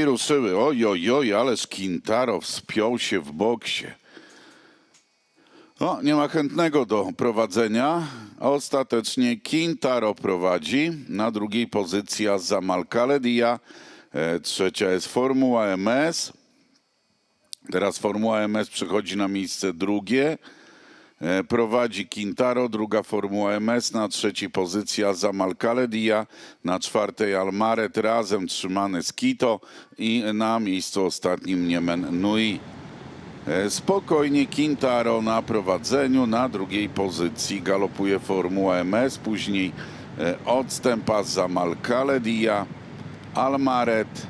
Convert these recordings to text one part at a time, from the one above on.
I ruszyły. Oj, oj, oj, ależ Quintaro wspiął się w boksie. No, nie ma chętnego do prowadzenia. Ostatecznie Quintaro prowadzi. Na drugiej pozycji Zamal Kaledia. E, Trzecia jest Formuła MS. Teraz Formuła MS przechodzi na miejsce drugie. E, Prowadzi Quintaro, druga Formuła MS, na trzeciej pozycji Zamal Kaledia, na czwartej Almaret, razem trzymany z Kito i na miejscu ostatnim Niemen Nui. E, Spokojnie Quintaro na prowadzeniu, na drugiej pozycji galopuje Formuła MS, później e, odstęp Zamal Kaledia, Almaret,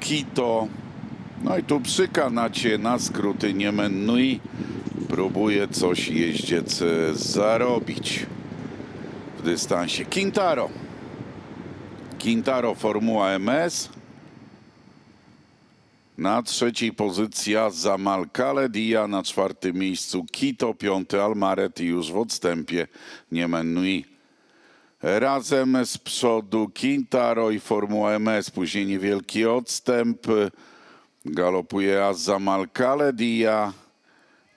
Kito. No i tu przy kanacie na skróty Niemen Nui próbuje coś jeździec e, zarobić w dystansie. Quintaro. Quintaro Formuła MS. Na trzeciej pozycji Zamal Kaledia, na czwartym miejscu Kito, piąty Almaret i już w odstępie Niemen Nui. Razem z przodu Quintaro i Formuła MS, później niewielki odstęp. Galopuje Azamal Kaledia,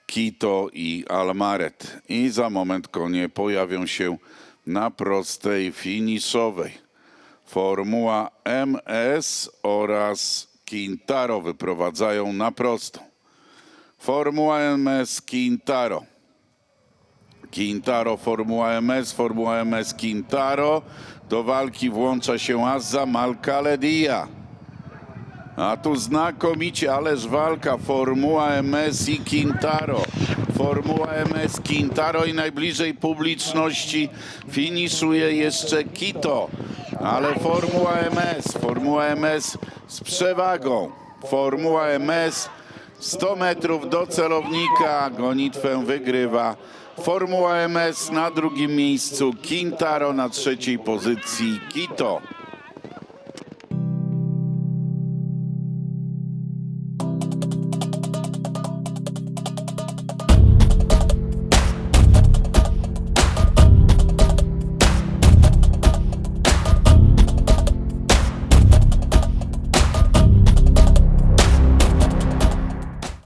Kito i Almaret. I za moment konie pojawią się na prostej finiszowej. Formuła MS oraz Quintaro wyprowadzają na prostą. Formuła MS Quintaro. Quintaro, Formuła MS, Formuła MS Quintaro. Do walki włącza się Azamal Kaledia. A tu znakomicie, ależ walka Formuła MS i Quintaro. Formuła MS Quintaro i najbliżej publiczności finiszuje jeszcze Kito. Ale Formuła MS, Formuła MS z przewagą. Formuła MS 100 metrów do celownika, gonitwę wygrywa. Formuła MS na drugim miejscu, Quintaro na trzeciej pozycji, Kito.